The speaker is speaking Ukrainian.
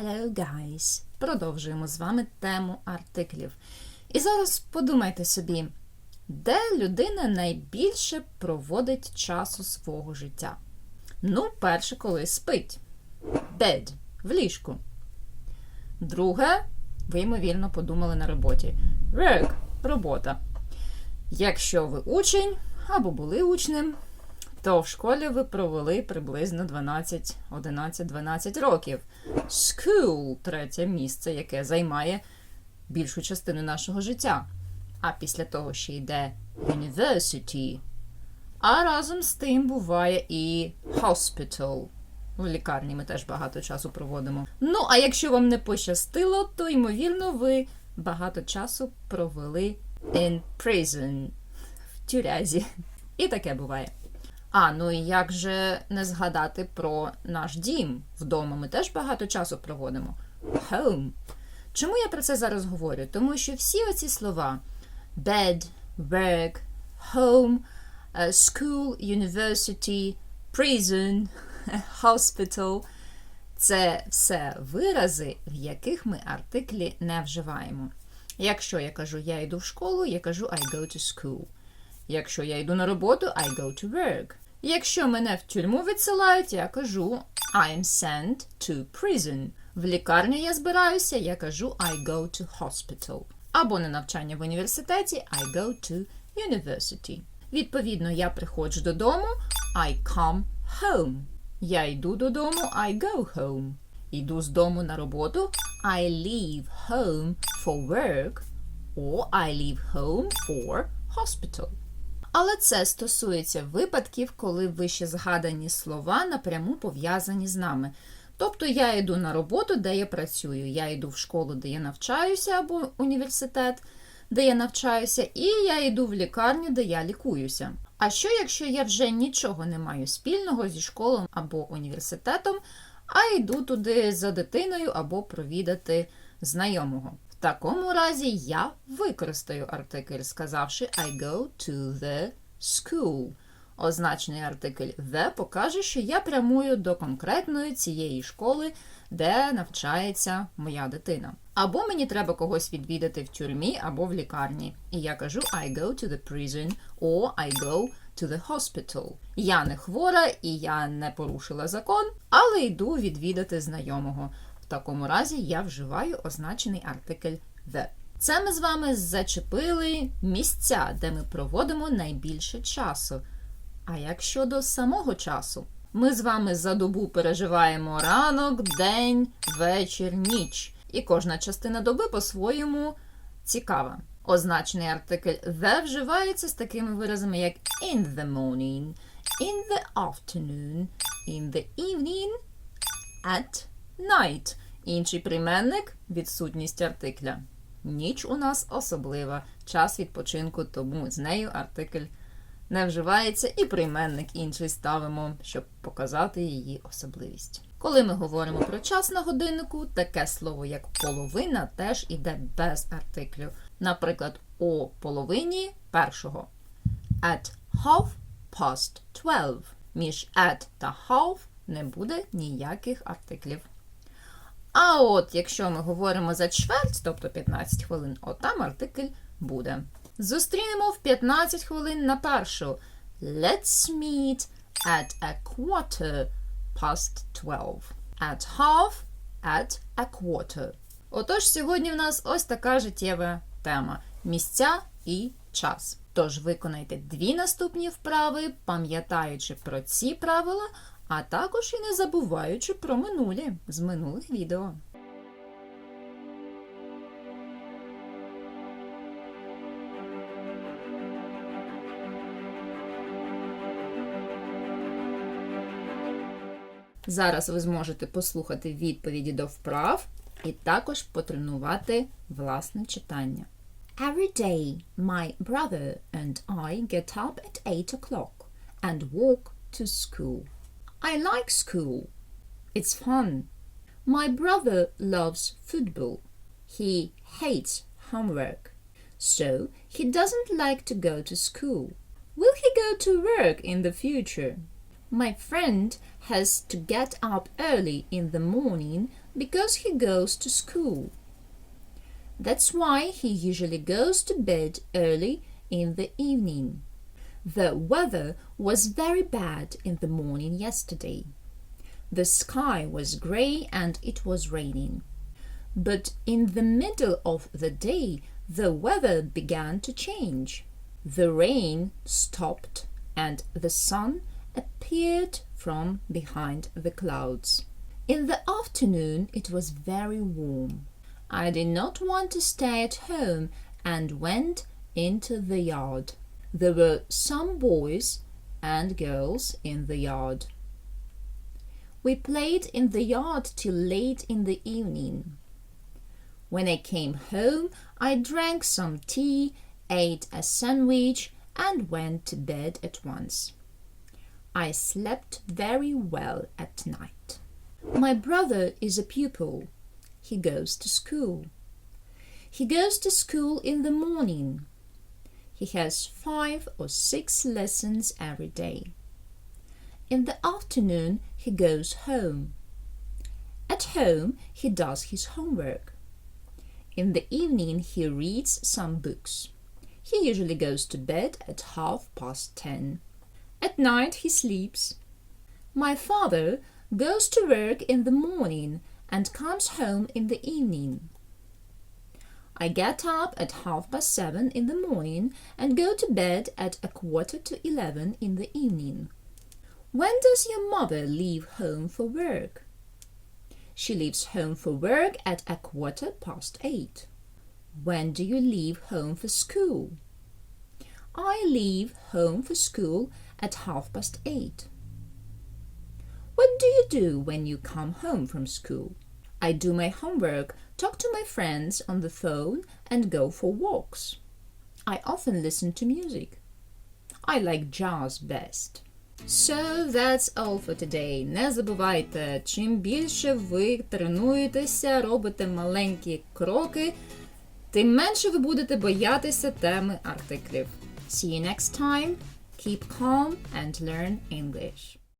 Hello, guys! Продовжуємо з вами тему артиклів. І зараз подумайте собі, де людина найбільше проводить часу свого життя? Ну, перше, коли спить. Bed – в ліжку. Друге, ви, ймовірно, подумали на роботі. Work – робота. Якщо ви учень або були учнем, то в школі ви провели приблизно 12, 11, 12 років. School – третє місце, яке займає більшу частину нашого життя. А після того ще йде university. А разом з тим буває і hospital. В лікарні ми теж багато часу проводимо. Ну, а якщо вам не пощастило, то ймовірно ви багато часу провели in prison в тюрязі. І таке буває. А, ну і як же не згадати про наш дім? Вдома ми теж багато часу проводимо. Home. Чому я про це зараз говорю? Тому що всі оці слова bed, work, home, е, school, university, prison, hospital це все вирази, в яких ми артиклі не вживаємо. Якщо я кажу я йду в школу, я кажу I go to school. Якщо я йду на роботу, I go to work. Якщо мене в тюрму відсилають, я кажу I'm sent to prison. В лікарню я збираюся, я кажу I go to hospital. Або на навчання в університеті I go to university. Відповідно, я приходжу додому, I come home. Я йду додому, I go home. Йду з дому на роботу, I leave home for work, or I leave home for hospital. Але це стосується випадків, коли вище згадані слова напряму пов'язані з нами. Тобто я йду на роботу, де я працюю, я йду в школу, де я навчаюся, або університет, де я навчаюся, і я йду в лікарню, де я лікуюся. А що, якщо я вже нічого не маю спільного зі школою або університетом, а йду туди за дитиною або провідати знайомого? Такому разі я використаю артикль, сказавши I go to the school. Означений артикль the покаже, що я прямую до конкретної цієї школи, де навчається моя дитина. Або мені треба когось відвідати в тюрмі або в лікарні. І я кажу I go to the prison or I go to the hospital. Я не хвора і я не порушила закон, але йду відвідати знайомого. Такому разі я вживаю означений артикль the. Це ми з вами зачепили місця, де ми проводимо найбільше часу. А як щодо самого часу? Ми з вами за добу переживаємо ранок, день, вечір, ніч. І кожна частина доби по-своєму цікава. Означений артикль the вживається з такими виразами, як in the morning, in the afternoon, in the evening, at night. Інший прийменник відсутність артикля. Ніч у нас особлива, час відпочинку, тому з нею артикль не вживається, і прийменник інший ставимо, щоб показати її особливість. Коли ми говоримо про час на годиннику, таке слово, як половина, теж іде без артиклю. Наприклад, о половині першого. At half past twelve. Між at та half не буде ніяких артиклів. А от якщо ми говоримо за чверть, тобто 15 хвилин, от там артикль буде. Зустрінемо в 15 хвилин на першу. Let's meet at a quarter past 12. At half at a quarter. Отож, сьогодні в нас ось така життєва тема: місця і час. Тож виконайте дві наступні вправи, пам'ятаючи про ці правила, а також і не забуваючи про минулі з минулих відео. Зараз ви зможете послухати відповіді до вправ і також потренувати власне читання. Every day my brother and I get up at 8 o'clock and walk to school. I like school. It's fun. My brother loves football. He hates homework. So he doesn't like to go to school. Will he go to work in the future? My friend has to get up early in the morning because he goes to school. That's why he usually goes to bed early in the evening. The weather was very bad in the morning yesterday. The sky was grey and it was raining. But in the middle of the day, the weather began to change. The rain stopped and the sun appeared from behind the clouds. In the afternoon, it was very warm. I did not want to stay at home and went into the yard. There were some boys and girls in the yard. We played in the yard till late in the evening. When I came home, I drank some tea, ate a sandwich, and went to bed at once. I slept very well at night. My brother is a pupil. He goes to school. He goes to school in the morning. He has five or six lessons every day. In the afternoon, he goes home. At home, he does his homework. In the evening, he reads some books. He usually goes to bed at half past ten. At night, he sleeps. My father goes to work in the morning and comes home in the evening. I get up at half past seven in the morning and go to bed at a quarter to eleven in the evening. When does your mother leave home for work? She leaves home for work at a quarter past eight. When do you leave home for school? I leave home for school at half past eight. What do you do when you come home from school? I do my homework, talk to my friends on the phone, and go for walks. I often listen to music. I like jazz best. So that's all for today. Не забувайте, чим більше ви тренуєтеся, робите маленькі кроки, тим менше ви будете боятися теми артиклів. See you next time. Keep calm and learn English.